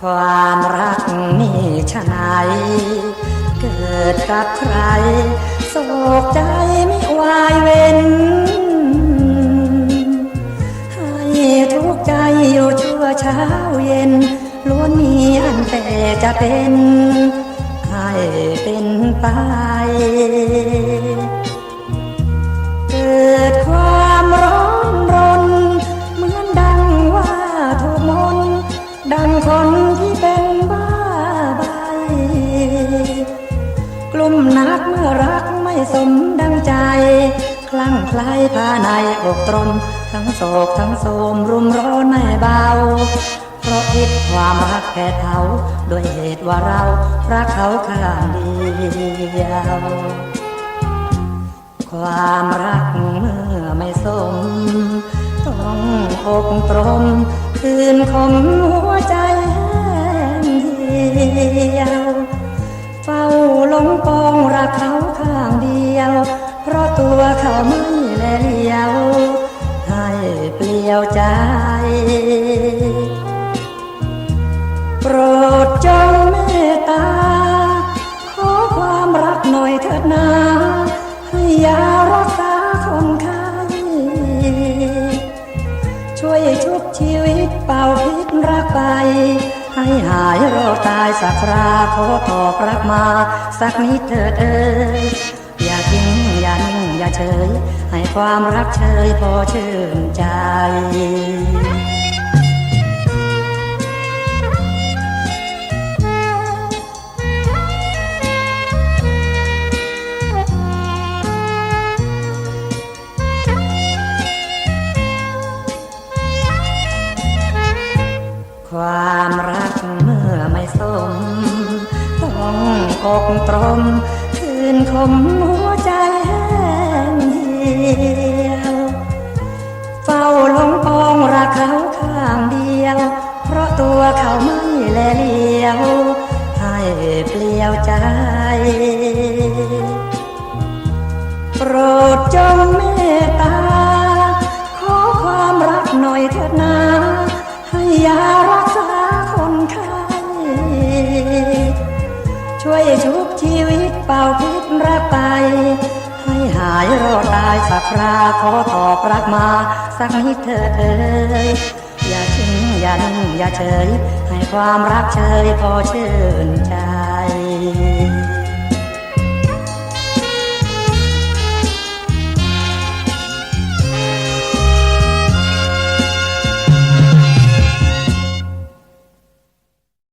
ความรักนี่ชะไหนเกิดกับใครโศกใจไม่วายเว้น ให้ทุกใจอยู่ชั่วเช้าเย็นล้วนมีอันแต่จะเป็น ให้เป็นไป ที่เป็นบ้าใบกลุ่มนักเมื่อรักไม่สมดังใจ คลั่งไคล้ายในอกตรนทั้งโศกทั้งโสมรุมร้อนไม่เบา เพราะคิดความรักแก่เขาด้วยเหตุว่าเรารักเขาข้างเดียวความรักเมื่อไม่สม ต้องอกตรมคืนคมหัวใจ เดียวเพราะตัวเขาไม่แลเลียว ให้เปลี่ยวใจ โปรดจงเมตตา ขอความรักหน่อยเถิดนาให้ยารักษาคนไข้ช่วยชุบชีวิตเป่าพิษรักไปให้หายโรคตายสักคราขอตอบรักมา สักนิดเถิดเอ่ย อย่าทิ้งอย่านิ่งอย่าเฉย ให้ความรักเชยพอชื่นใจความรักเมื่อไม่สม ต้องอกตรม นคมหัวใจแห้งเหี่ยวเฝ้าลงปองรักเขาข้างเดียว เพราะตัวเขาไม่แลเลียว ให้เปลี่ยวใจ โปรดจงเมตตา ขอความรักหน่อยเถิดนา ช่วยชุบชีวิตเป่าพิษรักไป ให้หายโรคตายสักคราขอตอบรักมาสักนิดเธอเอ่ยอย่าทิ้งอย่านิ่งอย่าเฉย ให้ความรักเชยพอชื่นใจ